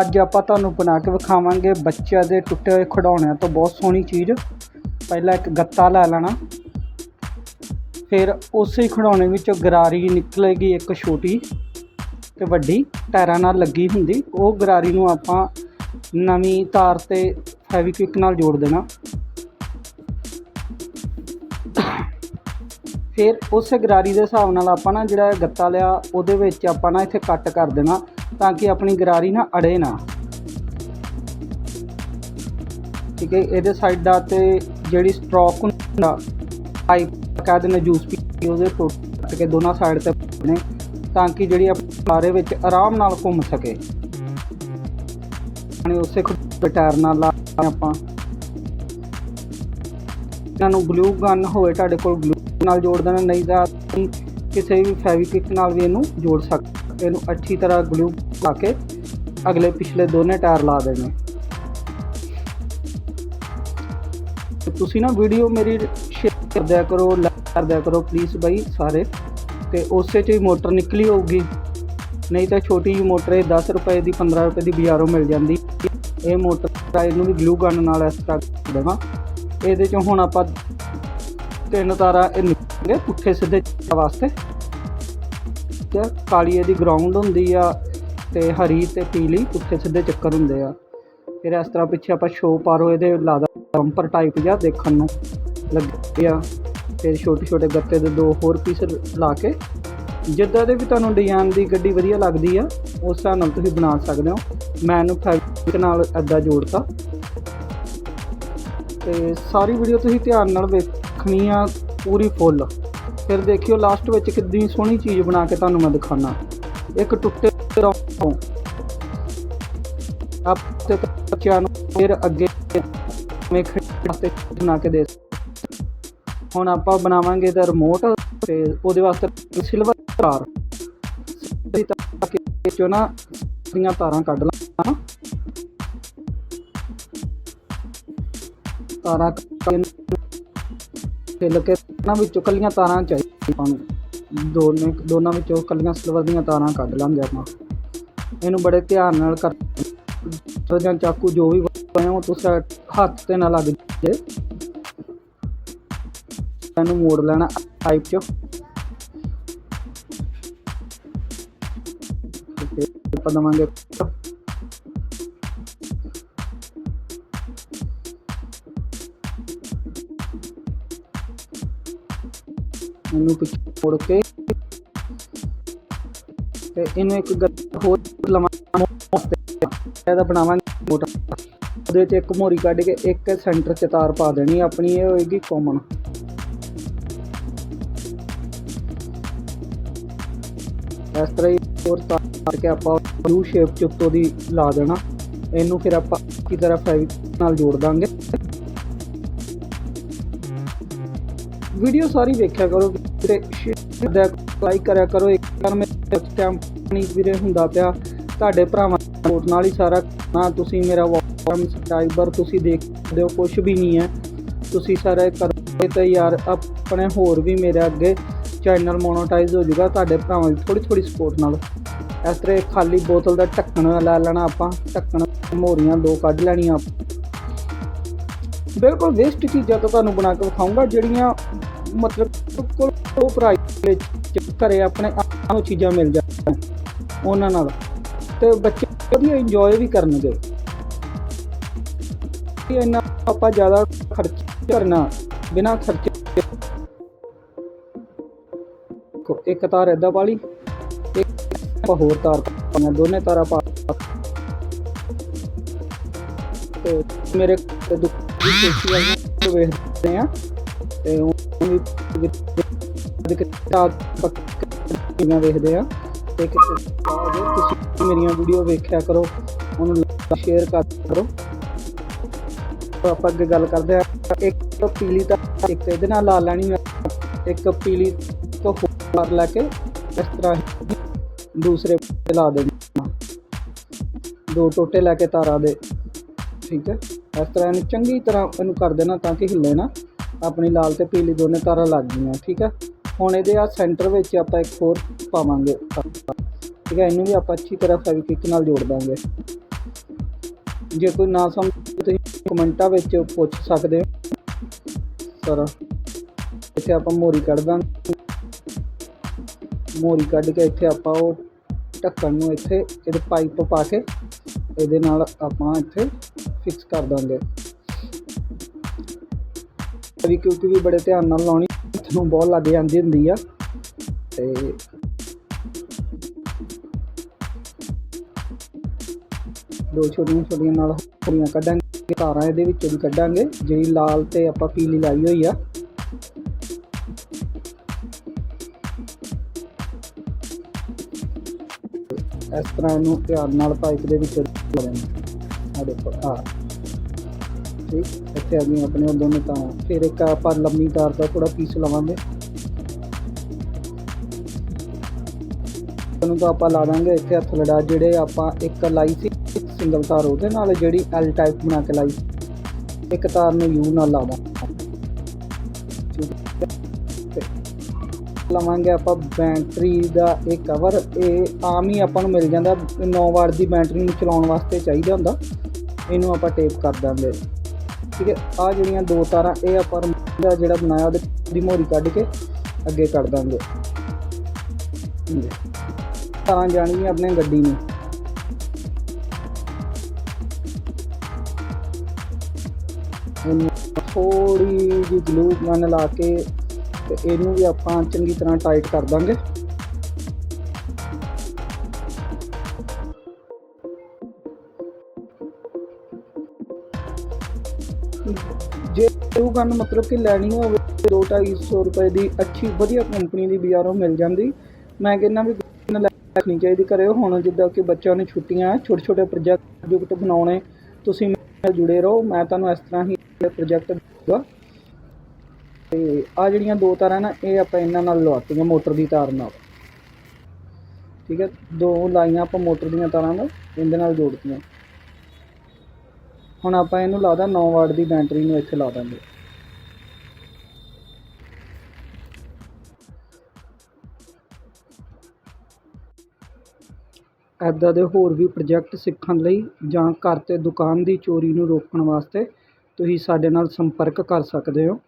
ਅੱਜ ਆਪਾਂ ਤੁਹਾਨੂੰ ਬਣਾ ਕੇ ਵਿਖਾਵਾਂਗੇ ਬੱਚਿਆਂ ਦੇ ਟੁੱਟੇ ਹੋਏ ਖਿਡੌਣਿਆਂ ਤੋਂ ਬਹੁਤ ਸੋਹਣੀ ਚੀਜ਼। ਪਹਿਲਾਂ ਇੱਕ ਗੱਤਾ ਲੈ ਲੈਣਾ। ਫਿਰ ਉਸੇ ਖਿਡੌਣੇ ਵਿੱਚੋਂ ਗਰਾਰੀ ਨਿਕਲੇਗੀ ਇੱਕ ਛੋਟੀ ਤੇ ਵੱਡੀ, ਟਾਇਰਾਂ ਨਾਲ ਲੱਗੀ ਹੁੰਦੀ। ਉਹ ਗਰਾਰੀ ਨੂੰ ਆਪਾਂ ਨਵੀਂ ਤਾਰ ਤੇ ਫੈਵਿਕਵਿਕ ਨਾਲ ਜੋੜ ਦੇਣਾ। ਫਿਰ ਉਸ ਗਰਾਰੀ ਦੇ ਹਿਸਾਬ ਨਾਲ ਆਪਾਂ ਨਾ ਜਿਹੜਾ ਗੱਤਾ ਲਿਆ, ਉਹਦੇ ਵਿੱਚ ਆਪਾਂ ਨਾ ਇੱਥੇ ਕੱਟ ਕਰ ਦੇਣਾ ਤਾਂ ਕਿ ਆਪਣੀ ਗਰਾਰੀ ਨਾ ਅੜੇ ਨਾ। ਠੀਕ ਹੈ, ਇਹਦੇ ਸਾਈਡਾਂ ਤੇ ਜਿਹੜੀ ਸਟ੍ਰੋਕ ਹੁੰਦਾ ਪਾਈਪ ਕਹਿ ਦਿੰਦੇ ਜੂਸ ਪੀ ਉਹਦੇ ਟੁੱਟ ਕੇ ਦੋਨਾਂ ਸਾਈਡ ਤੇ ਨੇ ਤਾਂ ਕਿ ਜਿਹੜੀ ਸਾਰੇ ਵਿੱਚ ਆਰਾਮ ਨਾਲ ਘੁੰਮ ਸਕੇ। અને ਉਸੇ ਖੁੱਡੇ ਨਾਲ ਲਾ ਆਪਾਂ। ਇਹਨਾਂ ਨੂੰ ਗਲੂ ਗਨ ਹੋਵੇ ਤੁਹਾਡੇ ਕੋਲ ਨਾਲ ਜੋੜ ਦੇਣਾ, ਨਹੀਂ ਤਾਂ ਤੁਸੀਂ ਕਿਸੇ ਵੀ ਫੈਵਿਕਿਕ ਨਾਲ ਵੀ ਇਹਨੂੰ ਜੋੜ ਸਕਦੇ ਇਹਨੂੰ ਅੱਛੀ ਤਰ੍ਹਾਂ ਗਲੂ ਲਾ ਕੇ ਅਗਲੇ ਪਿਛਲੇ ਦੋਨੇ ਟਾਇਰ ਲਾ ਦੇਣੇ। ਤੁਸੀਂ ਨਾ ਵੀਡੀਓ ਮੇਰੀ ਸ਼ੇਅਰ ਕਰਦਿਆ ਕਰੋ ਲਾਈਕ ਕਰਦਿਆ ਕਰੋ ਪਲੀਜ਼ ਬਾਈ ਸਾਰੇ। ਤੇ ਉਸੇ 'ਚ ਹੀ ਮੋਟਰ ਨਿਕਲੀ ਹੋਊਗੀ। ਨਹੀਂ ਤਾਂ ਛੋਟੀ ਜਿਹੀ ਮੋਟਰ ਇਹ 10 ਰੁਪਏ ਦੀ 15 ਰੁਪਏ ਦੀ ਬਾਜ਼ਾਰੋਂ ਮਿਲ ਜਾਂਦੀ। ਇਹ ਮੋਟਰ ਆ ਇਹਨੂੰ ਵੀ ਗਲੂ ਗਨ ਨਾਲ ਇਸ ਤਰ੍ਹਾਂ ਦੇਵਾਂ। ਇਹਦੇ 'ਚੋਂ ਹੁਣ ਆਪਾਂ ਤਿੰਨ ਤਾਰਾਂ ਇਹ ਨਿਕਲਣਗੇ ਪੁੱਠੇ ਸਿੱਧੇ ਵਾਸਤੇ। ਠੀਕ ਹੈ ਕਾਲੀ ਦੀ ਗਰਾਊਂਡ ਹੁੰਦੀ ਆ ਤੇ ਹਰੀ ਤੇ ਪੀਲੀ ਪੁੱਠੇ ਸਿੱਧੇ ਚੱਕਰ ਹੁੰਦੇ ਆ। ਫਿਰ ਇਸ ਤਰ੍ਹਾਂ ਪਿੱਛੇ ਆਪਾਂ ਸ਼ੋ ਪਾਰੋ ਇਹਦੇ ਲਾਦਾ ਬੰਪਰ ਟਾਈਪ ਜਿਹਾ ਦੇਖਣ ਨੂੰ ਲੱਗੇ ਆ। ਫਿਰ ਛੋਟੇ ਛੋਟੇ ਗੱਤੇ ਦੇ ਦੋ ਹੋਰ ਪੀਸ ਲਾ ਕੇ, ਜਿੱਦਾਂ ਦੇ ਵੀ ਤੁਹਾਨੂੰ ਡਿਜ਼ਾਈਨ ਦੀ ਗੱਡੀ ਵਧੀਆ ਲੱਗਦੀ ਆ, ਉਸ ਹਿਸਾਬ ਨਾਲ ਤੁਸੀਂ ਬਣਾ ਸਕਦੇ ਹੋ। ਮੈਂ ਇਹਨੂੰ ਫੈਬਰਿਕ ਨਾਲ ਅੱਦਾ ਜੋੜਤਾ। ਤੇ ਸਾਰੀ ਵੀਡੀਓ ਤੁਸੀਂ ਧਿਆਨ ਨਾਲ ਵੇਖਣੀ ਆ ਪੂਰੀ ਫੁੱਲ। ਫਿਰ ਦੇਖਿਓ ਲਾਸਟ ਵਿੱਚ ਕਿੰਨੀ ਸੋਹਣੀ ਚੀਜ਼ ਬਣਾ ਕੇ ਤੁਹਾਨੂੰ ਮੈਂ ਦਿਖਾਣਾ ਇੱਕ ਟੁੱਟੇ ਰੋਂ ਆਪ ਤੇ ਬੱਚਿਆਂ ਨੂੰ ਫਿਰ ਅੱਗੇ ਮੇਖ ਵਾਸਤੇ ਬਣਾ ਕੇ ਦੇ ਹੁਣ ਆਪਾਂ ਬਣਾਵਾਂਗੇ ਇਹਦਾ ਰਿਮੋਟ ਤੇ ਉਹਦੇ ਵਾਸਤੇ ਸਿਲਵਰ ਤਾਰ। ਸਿੱਧੀ ਤਾਰ ਕੇ ਚੋਂ ਨਾ ਦੀਆਂ ਤਾਰਾਂ ਕੱਢ ਲਾਂ। ਤਾਰਾਂ ਫਿਲ ਕੇ ਇਹਨਾਂ ਵਿੱਚੋਂ ਕੱਲੀਆਂ ਤਾਰਾਂ ਚਾਹੀਦੀਆਂ ਆਪਾਂ ਨੂੰ। ਦੋਨੇ, ਦੋਨਾਂ ਵਿੱਚੋਂ ਕੱਲੀਆਂ ਸਿਲਵਰ ਦੀਆਂ ਤਾਰਾਂ ਕੱਢ ਲਾਂਗੇ ਆਪਾਂ। ਇਹਨੂੰ ਬੜੇ ਧਿਆਨ ਨਾਲ ਕਰ ਜਾਂ ਚਾਕੂ ਜੋ ਵੀ ਵਰਤਿਆ ਉਹ ਤੁਸੀਂ ਹੱਥ ਤੇ ਨਾ ਲੱਗ ਜੇ ਇਹਨੂੰ ਮੋੜ ਲੈਣਾ ਪਾਈਪ ਚੋਂ। ਤੇ ਆਪਾਂ ਇਹਨੂੰ ਪਿੱਛੇ ਮੋੜ ਕੇ ਤੇ ਇਹਨੂੰ ਇੱਕ ਹੋਰ ਲਵਾਂਗੇ ਇਹਦਾ ਬਣਾਵਾਂਗੇ ਮੋਟਰ ਉਹਦੇ 'ਚ ਇੱਕ ਮੋਰੀ ਕੱਢ ਕੇ ਇੱਕ ਸੈਂਟਰ 'ਚ ਤਾਰ ਪਾ ਦੇਣੀ, ਆਪਣੀ ਇਹ ਹੋਏਗੀ ਕਾਮਨ ਇਸ ਤਰ੍ਹਾਂ ਹੀ ਹੋਰ ਤਾਰ ਕੇ ਆਪਾਂ ਯੂ ਸ਼ੇਪ 'ਚ ਉੱਤੋਂ ਦੀ ਲਾ ਦੇਣਾ। ਇਹਨੂੰ ਫਿਰ ਆਪਾਂ ਕੀ ਤਰ੍ਹਾਂ ਫੈਵਿਕ ਨਾਲ ਜੋੜ ਦਾਂਗੇ। ਵੀਡੀਓ ਸਾਰੀ ਵੇਖਿਆ ਕਰੋ, ਤੇ ਸ਼ੇਅਰ ਦਾ ਲਾਈਕ ਕਰਿਆ ਕਰੋ, ਇੱਕ ਵਾਰ ਮੇਰੇ ਟਾਈਮ ਨਹੀਂ ਵੀਰੇ ਹੁੰਦਾ ਪਿਆ, ਤੁਹਾਡੇ ਭਰਾਵਾਂ ਦੀ ਸਪੋਰਟ ਨਾਲ ਹੀ ਸਾਰਾ ਨਾ ਤੁਸੀਂ ਮੇਰਾ ਵਾਰਮ ਸਬਸਕ੍ਰਾਈਬਰ ਤੁਸੀਂ ਦੇਖਦੇ ਹੋ ਕੁਝ ਵੀ ਨਹੀਂ ਹੈ, ਤੁਸੀਂ ਸਾਰਾ ਕਰੋਗੇ ਤਾਂ ਯਾਰ ਆਪਣੇ ਹੋਰ ਵੀ ਮੇਰੇ ਅੱਗੇ ਚੈਨਲ ਮੋਨੋਟਾਈਜ਼ ਹੋ ਜਾਊਗਾ, ਤੁਹਾਡੇ ਭਰਾਵਾਂ ਦੀ ਥੋੜੀ ਥੋੜੀ ਸਪੋਰਟ ਨਾਲ। ਇਸ ਤਰ੍ਹਾਂ ਖਾਲੀ ਬੋਤਲ ਦਾ ਢੱਕਣ ਲੈ ਲੈਣਾ ਆਪਾਂ, ਢੱਕਣ ਮੋਰੀਆਂ ਦੋ ਕੱਢ ਲੈਣੀਆਂ ਬਿਲਕੁਲ ਵੇਸਟ ਚੀਜ਼ਾਂ ਤੋਂ ਤੁਹਾਨੂੰ ਬਣਾ ਕੇ ਵਿਖਾਊਂਗਾ, ਜਿਹੜੀਆਂ ਮਤਲਬ ਬਿਲਕੁਲ ਲੋ ਪ੍ਰਾਈਸ ਵਿੱਚ ਘਰੇ ਆਪਣੇ ਆਪ ਨੂੰ ਚੀਜ਼ਾਂ ਮਿਲ ਜਾਣ ਉਹਨਾਂ ਨਾਲ ਤੇ ਬੱਚੇ ਵਧੀਆ ਇੰਜੋਏ ਵੀ ਕਰਨਗੇ। ਇਹ ਇੰਨਾ ਆਪਾਂ ਜ਼ਿਆਦਾ ਖਰਚ ਕਰਨਾ ਬਿਨਾ ਖਰਚੇ ਕੋ ਇੱਕ ਤਾਰ ਏਦਾਂ ਵਾਲੀ ਇੱਕ ਆਪਾਂ ਹੋਰ ਤਾਰ ਪਾਉਣਾ, ਦੋਨੇ ਤਾਰਾਂ ਪਾ ਤੇ ਮੇਰੇ ਦੁੱਖ ਦੀ ਸੇਫਟੀ ਵਾਲੀਆਂ ਵੇਖਦੇ ਆ ਤੇ ਕਿਤਾਬ ਪੱਕੀਆਂ ਵੇਖਦੇ ਆ ਤੇ ਤੁਸੀਂ ਮੇਰੀਆਂ ਵੀਡੀਓ ਵੇਖਿਆ ਕਰੋ ਉਹਨੂੰ ਸ਼ੇਅਰ ਕਰੋ ਆਪਾਂ ਅੱਗੇ ਗੱਲ ਕਰਦੇ ਆ ਇੱਕ ਪੀਲੀ ਤਾਂ ਇੱਕ ਇਹਦੇ ਨਾਲ ਲਾ ਲੈਣੀ ਇੱਕ ਪੀਲੀ ਤੋਂ ਹੋਰ ਲੈ ਕੇ ਇਸ ਤਰ੍ਹਾਂ ਦੂਸਰੇ ਤੇ ਲਾ ਦੇਣਾ ਦੋ ਟੋਟੇ ਲੈ ਕੇ ਤਾਰਾਂ ਦੇ ਠੀਕ ਹੈ ਇਸ ਤਰ੍ਹਾਂ ਇਹਨੂੰ ਚੰਗੀ ਤਰ੍ਹਾਂ ਇਹਨੂੰ ਕਰ ਦੇਣਾ ਤਾਂ ਕਿ ਹਿੱਲੇ ਨਾ ਆਪਣੀ ਲਾਲ ਤੇ ਪੀਲੀ ਦੋਨੇ ਤਾਰਾਂ ਲੱਗ ਗਈਆਂ, ਠੀਕ ਹੈ ਹੁਣ ਇਹਦੇ ਆ ਸੈਂਟਰ ਵਿੱਚ ਆਪਾਂ ਇੱਕ ਹੋਰ ਪਾਵਾਂਗੇ। ਠੀਕ ਹੈ ਇਹਨੂੰ ਵੀ ਆਪਾਂ ਅੱਛੀ ਤਰ੍ਹਾਂ ਫੈਵਿਕਵਿਕ ਨਾਲ ਜੋੜ ਦਾਂਗੇ। ਜੇ ਕੋਈ ਨਾ ਸਮਝ, ਤੁਸੀਂ ਕਮੈਂਟਾਂ ਵਿੱਚ ਪੁੱਛ ਸਕਦੇ ਹੋ। ਸਰ, ਇੱਥੇ ਆਪਾਂ ਮੋਰੀ ਕੱਢ ਦਾਂਗੇ। ਮੋਰੀ ਕੱਢ ਕੇ ਇੱਥੇ ਆਪਾਂ ਉਹ ਢੱਕਣ ਨੂੰ ਇੱਥੇ, ਇਹਦੇ ਪਾਈਪ ਪਾ ਕੇ, ਇਹਦੇ ਨਾਲ ਆਪਾਂ ਇੱਥੇ ਫਿਕਸ ਕਰ ਦਾਂਗੇ। ਵੀ ਕਿਉਂਕਿ ਵੀ ਬੜੇ ਧਿਆਨ ਨਾਲ ਲਾਉਣੀ ਤੁਹਾਨੂੰ ਬਹੁਤ ਲੱਗ ਜਾਂਦੀ ਹੁੰਦੀ ਆ। ਤੇ ਦੋ ਛੋਟੀਆਂ ਛੋਟੀਆਂ ਨਾਲ ਹੋਰੀਆਂ ਕੱਢਾਂਗੇ, ਤਾਰਾਂ ਇਹਦੇ ਵਿੱਚੋਂ ਵੀ ਕੱਢਾਂਗੇ, ਜਿਹੜੀ ਲਾਲ ਤੇ ਆਪਾਂ ਪੀਲੀ ਲਾਈ ਹੋਈ ਆ। ਇਸ ਤਰ੍ਹਾਂ ਇਹਨੂੰ ਧਿਆਨ ਨਾਲ ਪਾਈਪ ਦੇ ਵਿੱਚ ਲਾ ਦੇਣਾ ਆ ਦੇਖੋ ਆ ਠੀਕ ਇੱਥੇ ਆ ਗਈਆਂ ਆਪਣੇ ਉਹ ਦੋਨੇ ਤਾਰਾਂ ਫਿਰ ਇੱਕ ਆਪਾਂ ਲੰਮੀ ਤਾਰ ਦਾ ਥੋੜਾ ਪੀਸ ਲਵਾਂਗੇ। ਉਹਨੂੰ ਤਾਂ ਆਪਾਂ ਲਾ ਦਾਂਗੇ ਇੱਥੇ ਹੱਥ ਲੜਾ, ਜਿਹੜੇ ਆਪਾਂ ਇੱਕ ਲਾਈ ਸੀ ਸਿੰਗਲ ਤਾਰ ਉਹਦੇ ਨਾਲ, ਜਿਹੜੀ ਐਲ ਟਾਈਪ ਬਣਾ ਕੇ ਲਾਈ। ਇੱਕ ਤਾਰ ਨੂੰ ਯੂ ਨਾਲ ਲਾਵਾਂ। ਲਵਾਂਗੇ ਆਪਾਂ ਬੈਟਰੀ ਦਾ ਇਹ ਕਵਰ ਇਹ ਆਮ ਹੀ ਆਪਾਂ ਨੂੰ ਮਿਲ ਜਾਂਦਾ। 9 ਵਾਟ ਦੀ ਬੈਟਰੀ ਨੂੰ ਚਲਾਉਣ ਵਾਸਤੇ ਚਾਹੀਦਾ ਹੁੰਦਾ। ਇਹਨੂੰ ਆਪਾਂ ਟੇਪ ਕਰ ਦਾਂਗੇ। ਠੀਕ ਹੈ? ਆ ਜਿਹੜੀਆਂ ਦੋ ਤਾਰਾਂ, ਇਹ ਆਪਾਂ ਦਾ ਜਿਹੜਾ ਬਣਾਇਆ, ਉਹਦੇ ਦੀ ਮੋਰੀ ਕੱਢ ਕੇ ਅੱਗੇ ਕਰ ਦਾਂਗੇ। ਹਾਂਜੀ। ਤਾਰਾਂ ਜਾਣਗੀਆਂ ਆਪਣੇ ਗੱਡੀ ਨੂੰ। ਥੋੜੀ ਜਿਹੀ ਗਲੂ ਗਨ ਲਾ ਕੇ ਤੇ ਇਹਨੂੰ ਵੀ ਆਪਾਂ ਚੰਗੀ ਤਰ੍ਹਾਂ ਟਾਈਟ ਕਰ ਦਾਂਗੇ। ਗਨ ਮਤਲਬ ਕਿ ਲੈਣੀ ਹੋਵੇ 2-250 ਰੁਪਏ ਦੀ ਅੱਛੀ ਵਧੀਆ ਕੰਪਨੀ ਦੀ ਬਾਜ਼ਾਰੋਂ ਮਿਲ ਜਾਂਦੀ। ਮੈਂ ਕਹਿੰਦਾ ਵੀ ਗਨ ਲੈਣੀ ਚਾਹੀਦੀ ਕਰਿਓ ਹੁਣ ਜਿੱਦਾਂ ਕਿ ਬੱਚਿਆਂ ਨੂੰ ਛੁੱਟੀਆਂ ਛੋਟੇ ਛੋਟੇ ਪ੍ਰੋਜੈਕਟ ਬਣਾਉਣੇ, ਤੁਸੀਂ ਮੇਰੇ ਨਾਲ ਜੁੜੇ ਰਹੋ। ਮੈਂ ਤੁਹਾਨੂੰ ਇਸ ਤਰ੍ਹਾਂ ਹੀ ਪ੍ਰੋਜੈਕਟ ਦੂੰਗਾ ਤੇ ਆ ਜਿਹੜੀਆਂ ਦੋ ਤਾਰਾਂ ਨਾ, ਇਹ ਆਪਾਂ ਇਹਨਾਂ ਨਾਲ ਲਵਾਤੀਆਂ ਮੋਟਰ ਦੀ ਤਾਰ ਨਾਲ। ਠੀਕ ਹੈ? ਦੋ ਲਾਈਆਂ ਆਪਾਂ ਮੋਟਰ ਦੀਆਂ ਤਾਰਾਂ ਨਾਲ, ਇਹਦੇ ਨਾਲ ਜੋੜਤੀਆਂ। ਹੁਣ ਆਪਾਂ ਇਹਨੂੰ ਲਾਦਾ 9 ਵਾਟ ਦੀ ਬੈਟਰੀ ਨੂੰ ਇੱਥੇ ਲਾ ਦਾਂਗੇ। ਇੱਦਾਂ ਦੇ ਹੋਰ ਵੀ ਪ੍ਰੋਜੈਕਟ ਸਿੱਖਣ ਲਈ ਜਾਂ ਘਰ ਅਤੇ ਦੁਕਾਨ ਦੀ ਚੋਰੀ ਨੂੰ ਰੋਕਣ ਵਾਸਤੇ ਤੁਸੀਂ ਸਾਡੇ ਨਾਲ ਸੰਪਰਕ ਕਰ ਸਕਦੇ ਹੋ।